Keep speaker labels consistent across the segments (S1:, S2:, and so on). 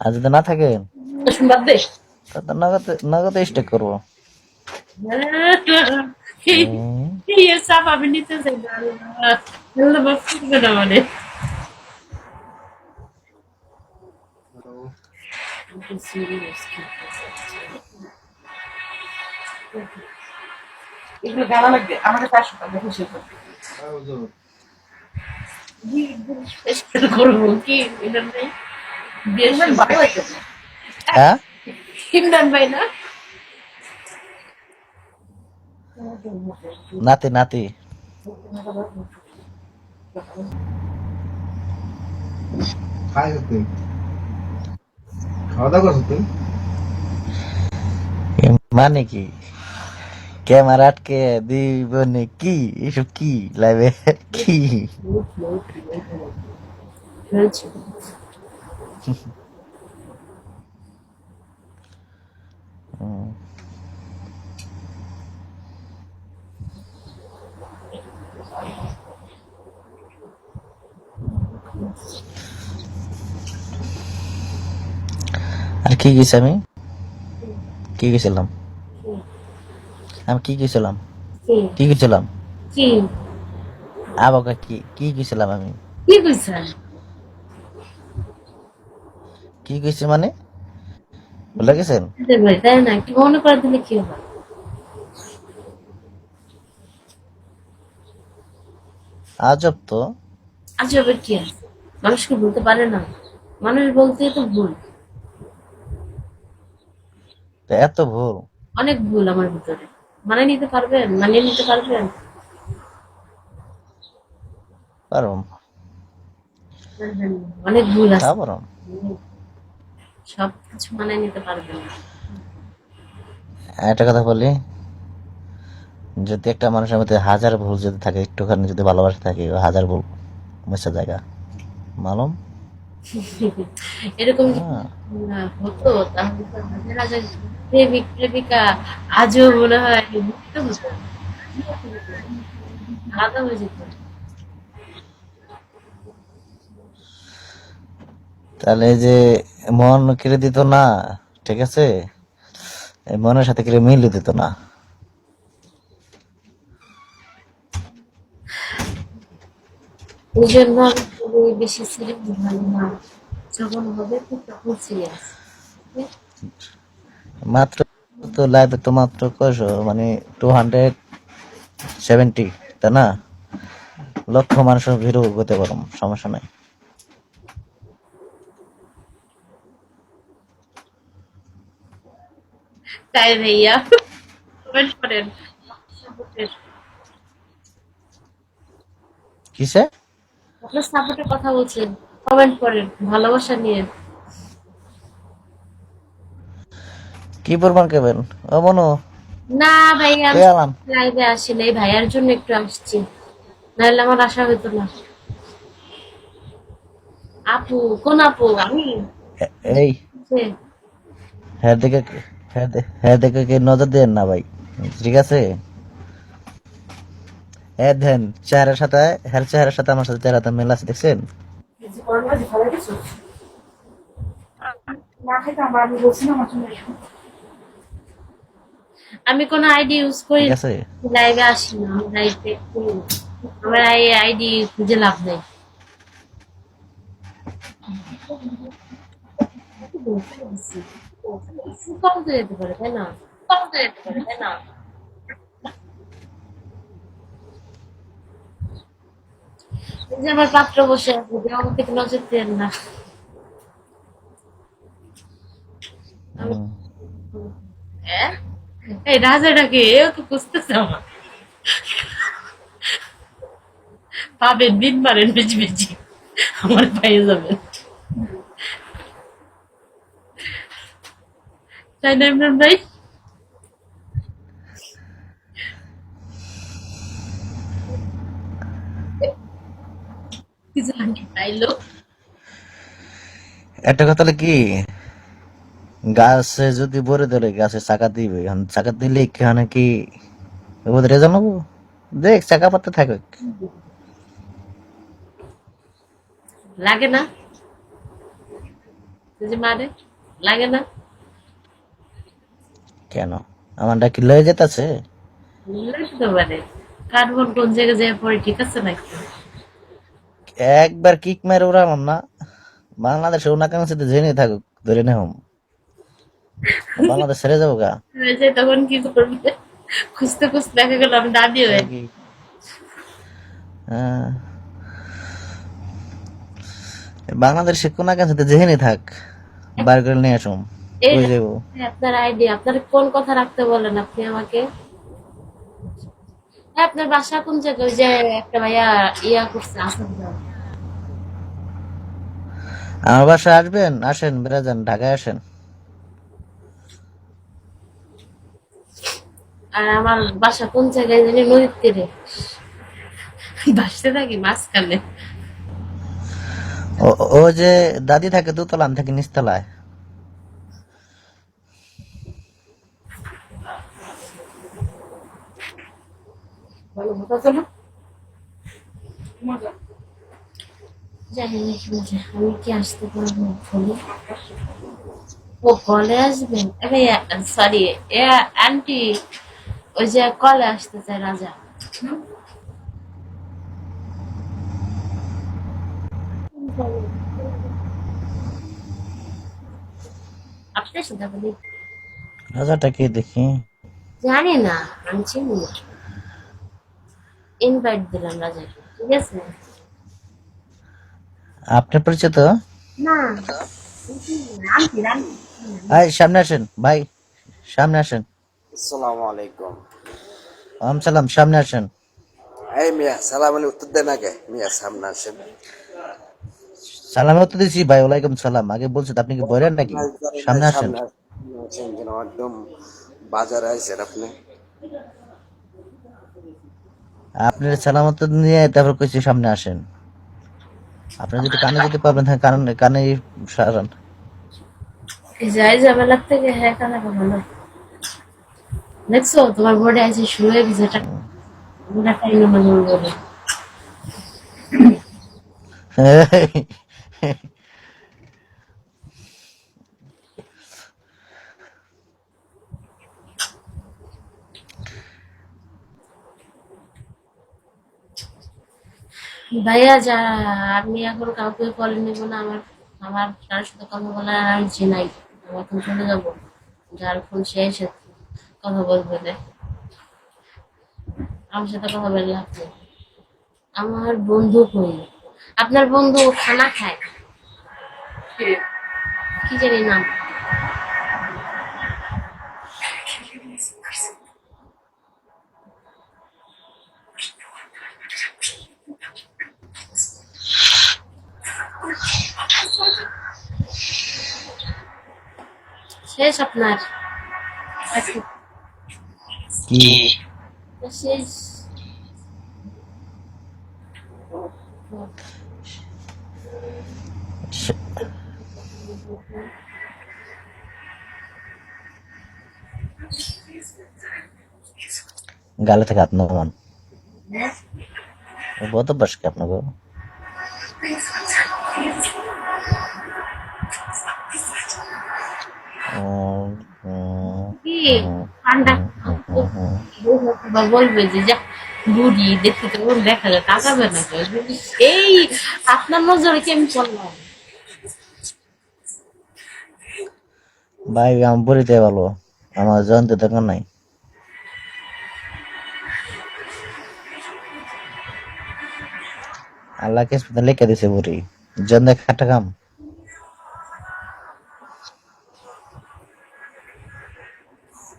S1: আর যদি না থাকে? নগদে নগদে স্টেক করব।
S2: না। মানে।
S3: এগুলো গালা লাগবে। আমাদের পাঁচশো টাকা খুশি
S2: করব? কি ইমরান ভাই
S1: হ্যাঁ নাতি নাতি
S4: খাওয়া দাওয়া করছ
S1: মানে কি ক্যামেরা আটকে দিব কি এসব কি লাইভে কি আর কি গেছি আমি? কি গেছিলাম? আমি কি গেছিলাম?
S2: কি
S1: কি গেছিলাম? আবাকা কি কি গেছিলাম আমি?
S2: কি কইছেন
S1: কি গেছি মানে? ভুলে গেছেন?
S2: তাই না? কি মনে করে দিলে কি হবে
S1: আজব তো।
S2: আজ হবে কি আছে? মানুষকে বলতে পারে না। মানুষ বলতে তো ভুল।
S1: তো এত ভুল।
S2: অনেক ভুল আমার ভিতরে। মানে নিতে পারবেন? মানিয়ে নিতে পারবেন?
S1: পারো
S2: অনেক ভুল আছে।
S1: তা পারো
S2: সব কিছু মানে নিতে পারবেন না।
S1: একটা কথা বলি যদি একটা মানুষের মধ্যে হাজার ভুল যদি থাকে একটুখানি যদি ভালোবাসা থাকে হাজার ভুল মুছে জায়গা। মালুম?
S2: এরকম
S1: হ্যাঁ।
S2: হতো তাহলে হাজার হাজার প্রেমিক প্রেমিকা আজও মনে হয় মুক্ত হতো। আলাদা হয়ে যেত।
S1: তাহলে যে মন কেড়ে দিত না ঠিক আছে? মনের সাথে কেড়ে মিল দিত না।
S2: এই জন্য আমি বেশি সিরিয়াস ভালো না যখন হবে তখন সিরিয়াস
S1: মাত্র তো লাইভে তো মাত্র কয়শো মানে টু হান্ড্রেড সেভেন্টি তাই না? লক্ষ মানুষের ভিড়ও হতে পারো সমস্যা নাই।
S2: তাই ভাইয়া। কমেন্ট করেন।
S1: কিসে?
S2: আপনার সাপোর্টের কথা বলছেন। কমেন্ট করেন ভালোবাসা নিয়ে।
S1: কি প্রমাণ কেবেন ও মনো।
S2: না ভাইয়া
S1: কে আলাম?
S2: লাইভে আসি নাই। ভাইয়ার জন্য একটু আসছি। নাহলে আমার আশা হইতো না। আপু কোন আপু? আমি?
S1: এই। হ্যাঁ দেখে হ্যাঁ হ্যাঁ দেখে কে নজর দেন না ভাই। ঠিক আছে? হ্যাঁ দেন চেহারার সাথে হ্যার চেহারার সাথে আমার সাথে চেহারাটা মেল আছে দেখছেন?
S3: আমি
S2: কোন আইডি ইউজ করি লাইভে আসি না আমি লাইভে আমার এই আইডি খুঁজে লাভ নেই। কম তো যেতে পারে তাই না তো যেতে পারে তাই না যে আমার পাত্র বসে আছে আমার দিকে নজর দেন না। হ্যাঁ? এই রাজাটাকে আমার পাবেন দিন মারেন, বেজি বেজি। আমার পায়ে যাবেন। তাই না ইমরান ভাই
S1: একটা কথা কি? গাছে যদি ভরে ধরে গাছে চাকা দিবে এখন চাকা দিলে কি ওদের জানাব দেখ চাকা পাতে থাকে
S2: লাগে না? মারে লাগে না?
S1: কেন? আমারটা কি লয়ে যেতেছে?
S2: লাগতে কোন জায়গায় যায় পরে ঠিক আছে নাকি?
S1: একবার কিক মেরে উড়ালাম না। বাংলাদেশে ওনাকাঙ্ক্ষা সাথে জেনে থাকুক ধরে নেহম বাংলাদেশ ছেড়ে যাব গা।
S2: তখন কি করবে? খুঁজতে খুঁজতে দেখা গেল আমি দাদি হয়ে।
S1: বাংলাদেশে কোনাকাঙ্ক্ষা সাথে জেনে থাক বার করে নিয়ে আসুম।
S2: এই আপনার আইডিয়া আপনার কোন কথা রাখতে বলেন আপনি আমাকে? হ্যাঁ, আপনার বাসা কোন জায়গায়? যে একটা ভাইয়া ইয়া করছে আসাম
S1: আমার বাসায় আসবেন? আসেন বেড়া যান ঢাকায় আসেন।
S2: আর আমার বাসা কোন জায়গায় জানি নদীর তীরে বাসতে থাকি মাঝখানে।
S1: ও ও যে দাদি থাকে দোতলা আমি থাকি নিচতলায়
S3: ভালো কথা চলো মজা
S2: জানি না কি বলছে, আমি কি আসতে পারব ফোনে ও কলে আসবেন সরি এ আন্টি ওই যে কলে আসতে চায় রাজা। আপনার সাথে
S1: রাজাটা কে দেখি।
S2: জানি না আমি চিনি না। ইনভাইট দিলাম রাজাকে ঠিক আছে?
S1: আপনার পরিচিত?
S2: না।
S1: ভাই সামনে আসেন ভাই সামনে আসেন।
S5: আসসালামু আলাইকুম।
S1: সালাম সামনে আসেন।
S5: এই মিয়া সালাম আলী উত্তর দেন আগে। মিয়া সামনে আসেন।
S1: সালামে তো দিছি ভাই ওয়ালাইকুম সালাম। আগে বলছেন আপনি কি বলেন নাকি? সামনে আসেন।
S5: একদম বাজারে আইছেন আপনি।
S1: আপনার সালামত নিয়ে তারপর কইছি সামনে আসেন। আপনি যদি কানে যেতে পারবেন তাহলে কানে কানে সারান।
S2: যাই হ্যাঁ কানা পাবো না। দেখছ তোমার বোর্ডে আছে শুয়ে গেছে এটা ওটা টাইম বলে। ভাইয়া যা আমি এখন কাউকে কল নেব না আমার আমার কারোর সাথে কথা বলার আর ইচ্ছে নাই। আমি এখন চলে যাব। যার ফোন সে এসে কথা বলবে। আমার সাথে কথা বললে আপনি আমার বন্ধু কই? আপনার বন্ধু খানা খায়? কি জানি নাম। শেষ আপনার।
S1: কি?
S2: শেষ।
S1: গালে থেকে হাত নমান বহুত অভ্যাস কি আপনাকে
S2: কি ঠান্ডা বলবে যে যা বুড়ি দেখতে তো দেখা যায় তাকাবে না এই আপনার নজরে কি আমি করলাম
S1: ভাই আমি ভালো আমার জানতে দরকার নাই আল্লাহ কিসমতে লিখে দিছে বুড়ি জন্দে খাটা কাম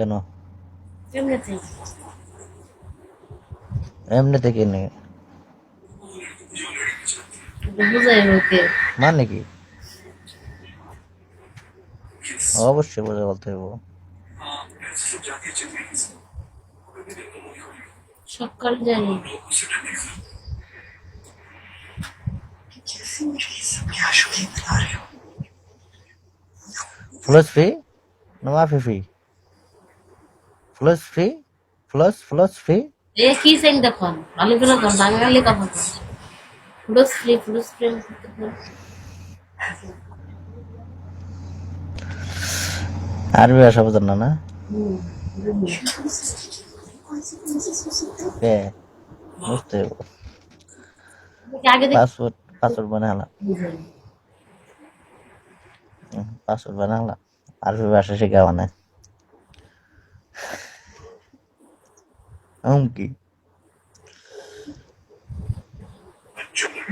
S1: কেন?
S2: এমনিতেই।
S1: এমনি থেকে নেই মানে কি? অবশ্যই বুঝে বলতে হইব।
S2: সকাল জানি।
S1: না মাফি free floss free floss floss free
S2: এ কি চাই দেখুন অলিগুলো কর বাঙালি কথা কর ফুলস ফ্রি ফুলস ফ্রি
S1: আরবি ভাষা বোঝেন না না? কে? বুঝতে হইব
S2: আগে দেখ।
S1: পাসওয়ার্ড পাসওয়ার্ড বানালাম। পাসওয়ার্ড বানালাম। আরবি ভাষা শেখা মানে আম কি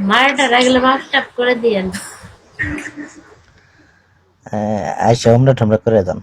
S2: মারটা রাখলে মাফ টাপ করে দিয়েন।
S1: আইসা আমরা ঠামরা করে দেন।